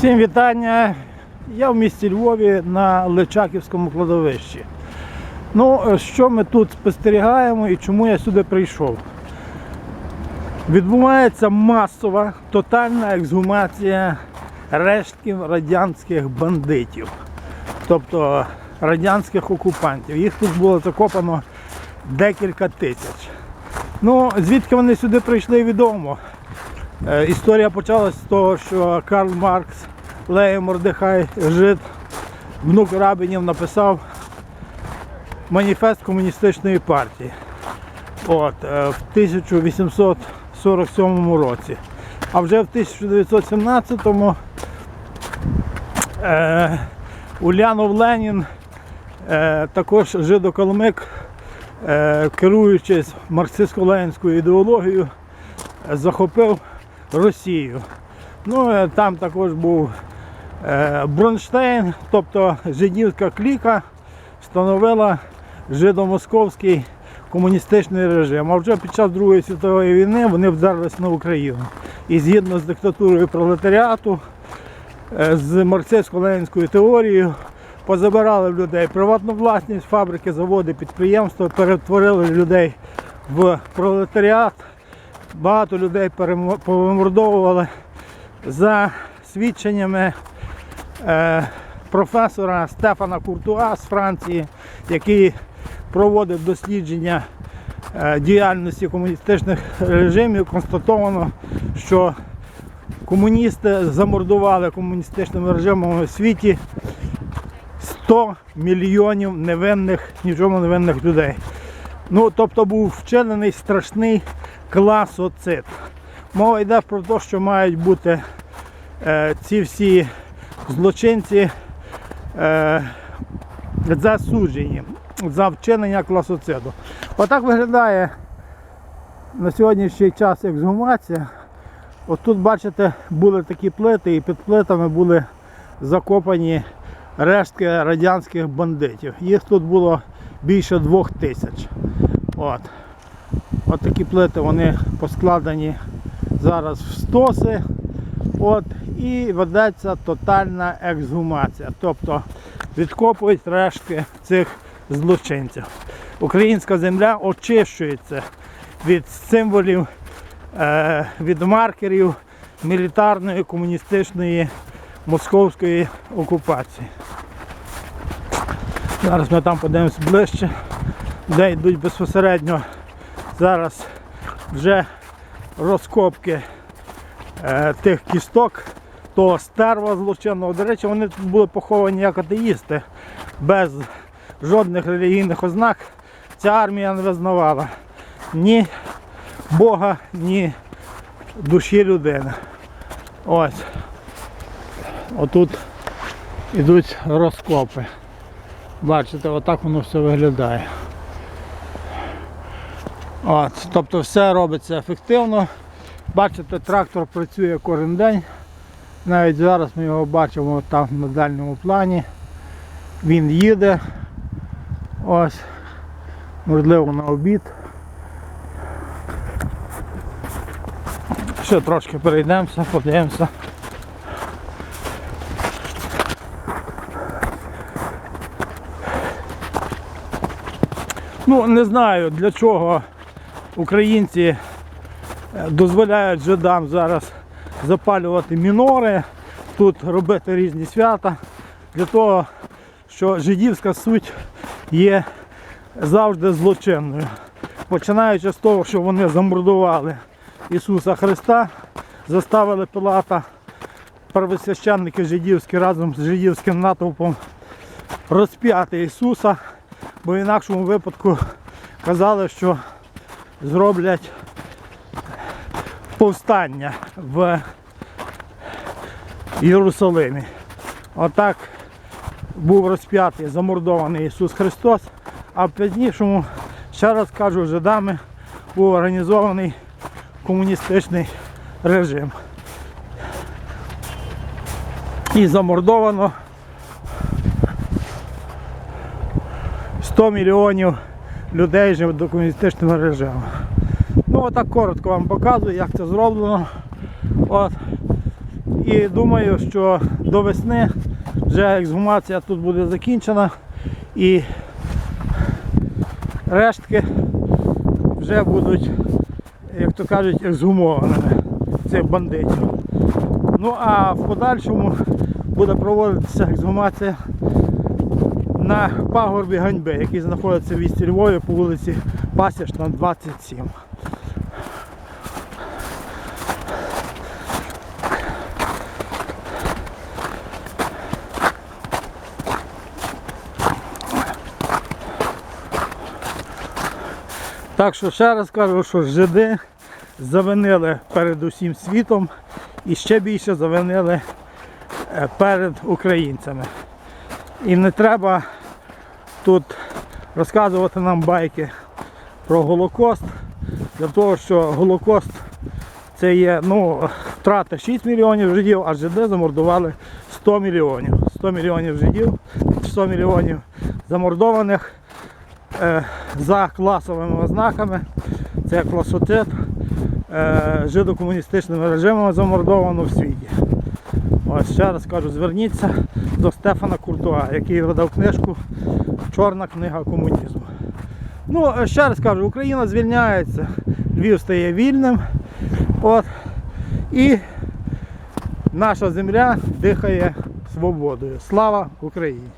Всім вітання. Я в місті Львові на Личаківському кладовищі. Ну, що ми тут спостерігаємо і чому я сюди прийшов? Відбувається масова тотальна ексгумація рештків радянських бандитів, тобто радянських окупантів. Їх тут було закопано декілька тисяч. Ну, звідки вони сюди прийшли, відомо. Е, Історія почалась з того, що Карл Маркс, Лея Мордехай, Жид, внук Рабінів написав маніфест комуністичної партії От, е, в 1847 році. А вже в 1917-му е, Ульянов Ленін, е, також жидоколомик, е, керуючись марксистсько-ленінською ідеологією, захопив Росію. Ну, е, там також був е, Бронштейн, тобто жидівська кліка встановила жидомосковський комуністичний режим. А вже під час Другої світової війни вони вдарились на Україну. І згідно з диктатурою пролетаріату, е, з марксистсько-ленінською теорією, позабирали в людей приватну власність, фабрики, заводи, підприємства, перетворили людей в пролетаріат. Багато людей повимордовували за свідченнями е, професора Стефана Куртуа з Франції, який проводив дослідження е, діяльності комуністичних режимів. Констатовано, що комуністи замордували комуністичними режимами у світі 100 мільйонів невинних, нічому невинних людей. Ну, тобто був вчинений страшний класоцид. Мова йде про те, що мають бути е, ці всі злочинці е, засуджені за вчинення класоциду. Отак виглядає на сьогоднішній час ексгумація. От тут, бачите, були такі плити, і під плитами були закопані рештки радянських бандитів. Їх тут було більше двох тисяч. От. От такі плити вони поскладені зараз в стоси. От, і ведеться тотальна ексгумація. Тобто відкопують рештки цих злочинців. Українська земля очищується від символів, е, від маркерів мілітарної комуністичної московської окупації. Зараз ми там подивимось ближче, де йдуть безпосередньо зараз вже розкопки е, тих кісток, того стерва злочинного. До речі, вони тут були поховані як атеїсти, без жодних релігійних ознак. Ця армія не визнавала ні Бога, ні душі людини. Ось. Отут ідуть розкопи. Бачите, отак воно все виглядає. От, тобто все робиться ефективно. Бачите, трактор працює кожен день. Навіть зараз ми його бачимо там на дальньому плані. Він їде. Ось. Можливо на обід. Ще трошки перейдемося, подивимося. Ну, не знаю для чого українці е, дозволяють жидам зараз запалювати мінори, тут робити різні свята. Для того, що жидівська суть є завжди злочинною. Починаючи з того, що вони замордували Ісуса Христа, заставили Пилата, первосвященники жидівські разом з жидівським натовпом розп'яти Ісуса, бо в інакшому випадку казали, що зроблять повстання в Єрусалимі. Отак був розп'ятий, замордований Ісус Христос, а в пізнішому, ще раз кажу, жидами був організований комуністичний режим. І замордовано 100 мільйонів людей живе до комуністичного режиму. Ну отак коротко вам показую, як це зроблено. От. І думаю, що до весни вже ексгумація тут буде закінчена і рештки вже будуть, як то кажуть, ексгумованими цих бандитів. Ну а в подальшому буде проводитися ексгумація на пагорбі ганьби, який знаходиться в місті Львові по вулиці Пасічна, 27. Так що ще раз кажу, що жиди завинили перед усім світом і ще більше завинили е, перед українцями. І не треба тут розказувати нам байки про Голокост, для того, що Голокост це є ну, втрата 6 мільйонів жидів, а жиди замордували 100 мільйонів. 100 мільйонів жидів, 100 мільйонів замордованих е, за класовими ознаками. Це класоцит е, жидокомуністичними режимами замордовано в світі. Ось ще раз кажу, зверніться до Стефана Куртуа, який видав книжку Чорна книга комунізму. Ну, е, ще раз кажу, Україна звільняється, Львів стає вільним. От, і наша земля дихає свободою. Слава Україні!